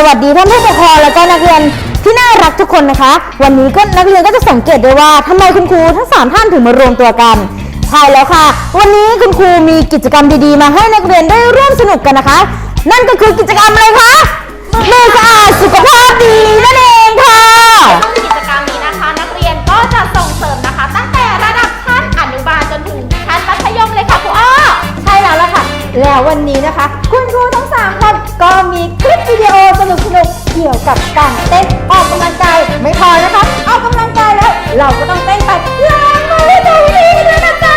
สวัสดีท่านผู้ปกครองแล้วก็นักเรียนที่น่ารักทุกคนนะคะ วันนี้ก็นักเรียนก็จะสังเกตได้ว่าทำไมคุณครูทั้งสามท่านถึงมารวมตัวกันใช่แล้วค่ะ วันนี้คุณครูมีกิจกรรมดีๆ มาให้นักเรียนได้ร่วมสนุกกันนะคะ นั่นก็คือกิจกรรมอะไรคะมือสะอาดสุขภาพดีนั่นเองค่ะซึ่งกิจกรรมนี้นะคะ นักเรียนก็จะส่งเสริมนะคะ ตั้งแต่ระดับชั้นอนุบาลจนถึงชั้นมัธยมเลยค่ะครูอ้อใช่แล้วล่ะค่ะ แล้ววันนี้นะคะ กี่ยวกับการเต้นออกกำลังกายไม่พอนะคะออกกำลังกายแล้ว เราก็ต้องเต้นไปล้างมือถูดีด้วยนะจ๊ะ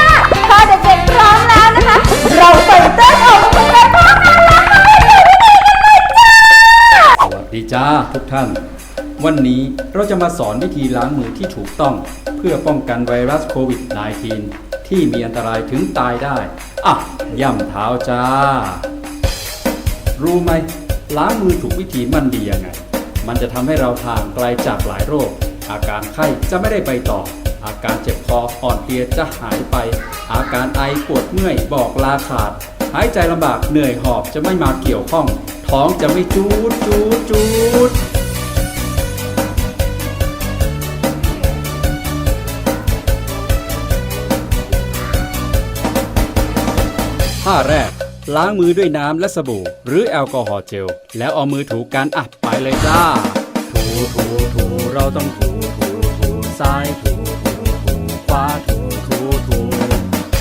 ถ้าเด็กๆพร้อมแล้วนะคะ เราเต้นออกกำลังกายพร้อมกันแล้วไปดูวิธีกันเลยจ้าสวัสดีจ้าทุกท่าน วันนี้เราจะมาสอนวิธีล้างมือที่ถูกต้อง เพื่อป้องกันไวรัสโควิด -19 ที่มีอันตรายถึงตายได้อะย่ำเท้าจ้า รู้ไหมล้างมือถูกวิธีมันดียังไง มันจะทำให้เราห่างไกลจากหลายโรค อาการไข้จะไม่ได้ไปต่อ อาการเจ็บคออ่อนเพลียจะหายไป อาการไอปวดเมื่อยบอกลาขาด หายใจลำบากเหนื่อยหอบจะไม่มาเกี่ยวข้อง ท้องจะไม่จูดจูดจูดท่าแรก ล้างมือด้วยน้ำและสบู่ หรือแอลกอฮอล์เจล แล้วเอามือถูกันอะไปเลยจ้า ถูถูถูเราต้องถูถูถูซ้ายถูถูถูขวาถูถูถู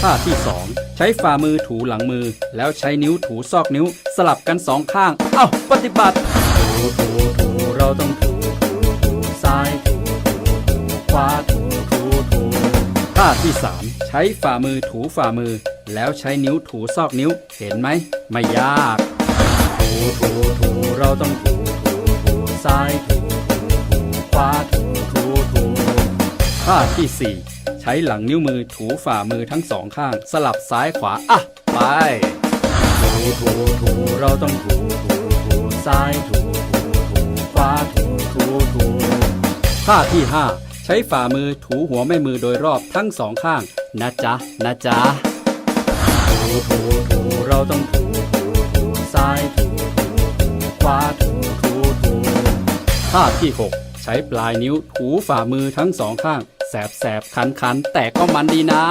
ท่าที่สองใช้ฝ่ามือถูหลังมือ แล้วใช้นิ้วถูซอกนิ้ว สลับกันสองข้าง เอ้าปฏิบัติ ถูถูถูเราต้องถูถูถูซ้ายถูถูถูขวาถูถูถูท่าที่สามใช้ฝ่ามือถูฝ่ามือ แล้วใช้นิ้วถูซอกนิ้วเห็นไหม ไม่ยาก ถูถูถูเราต้องถูถูถูซ้ายถูถูถูขวาถูถูถูท่าที่สี่ใช้หลังนิ้วมือถูฝ่ามือทั้งสองข้าง สลับซ้ายขวาอะไป ถูถูถูเราต้องถูถูถูซ้ายถูถูถูขวาถูถูถูท่าที่ห้าใช้ฝ่ามือถูหัวแม่มือโดยรอบทั้งสองข้างนะจ๊ะนะจ๊ะ ถูถูถูเราต้องถูถูถูซ้ายถูถูถูขวาถูถูถูท่าที่หกใช้ปลายนิ้วถูฝ่ามือทั้งสองข้าง แสบแสบคันคันแต่ก็มันดีนะ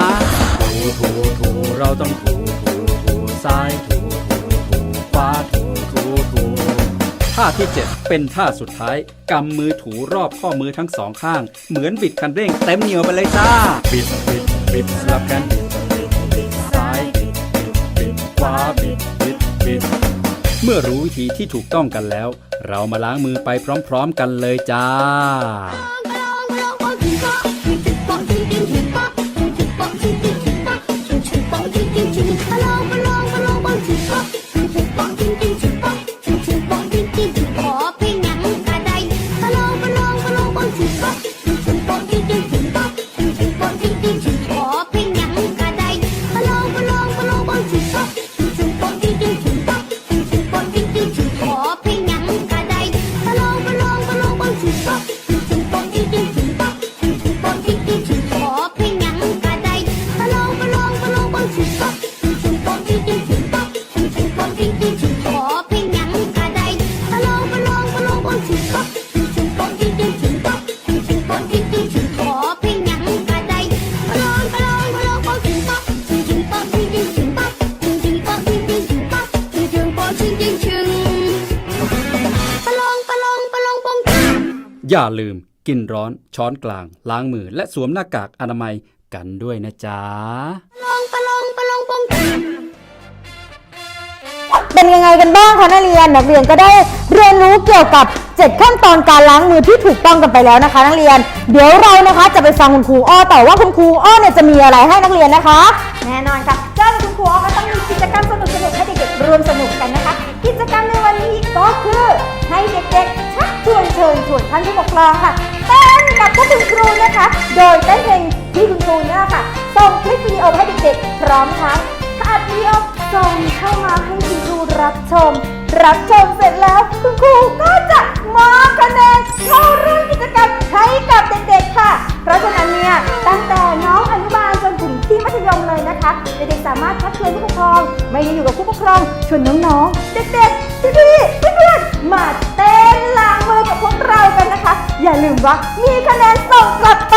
ถูถูถูเราต้องถูถูถูซ้ายถูถูถูขวาถูถูถูท่าที่เจ็ดเป็นท่าสุดท้ายกำมือถูรอบข้อมือทั้งสองข้าง เหมือนบิดคันเร่งเต็มเหนียวไปเลยจ้าบิดบิดบิดสลับกันบิดบิด ขวาบิดบิดบิดเมื่อรู้วิธีที่ถูกต้องกันแล้ว เรามาล้างมือไปพร้อม ๆ กันเลยจ้า อย่าลืมกินร้อนช้อนกลาง ล้างมือ และสวมหน้ากากอนามัยกันด้วยนะจ๊ะเป็นยังไงกันบ้างคะนักเรียนนักเรียนก็ได้เรียนรู้เกี่ยวกับ 7 ขั้นตอนการล้างมือที่ถูกต้องกันไปแล้วนะคะ นักเรียน เดี๋ยวเรานะคะจะไปฟังคุณครูอ้อแต่ว่าคุณครูอ้อเนี่ยจะมีอะไรให้นักเรียนนะคะ แน่นอนค่ะเจ้าคุณครูอ้อก็ต้องมีกิจกรรมสนุกๆให้เด็กๆร่วมสนุกกันนะ ด็กๆชักชวนเชิญชวนท่านผู้ปกครองค่ะเต้นกับพวกคุณครูนะคะ โดยเต้นเพลงที่คุณครูเนี่ยค่ะส่งคลิปวิดีโอให้เด็กๆพร้อมทั้งอัดวิดีโอส่งเข้ามาให้คุณครูรับชม รับชมเสร็จแล้วคุณครูก็จะมาคะแนนเข้าร่วมกิจกรรมให้กับเด็กๆค่ะ เพราะฉะนั้นเนี่ยตั้งแต่น้องอนุบาลจนถึงที่มัธยมเลยนะคะเด็กๆสามารถชักชวนผู้ปกครอง ไม่ได้อยู่กับผู้ปกครองชวนน้องๆ เด็กๆพี่ๆ มาเต้นล้างมือกับพวกเรากันนะคะ อย่าลืมว่ามีคะแนนส่งกลับไป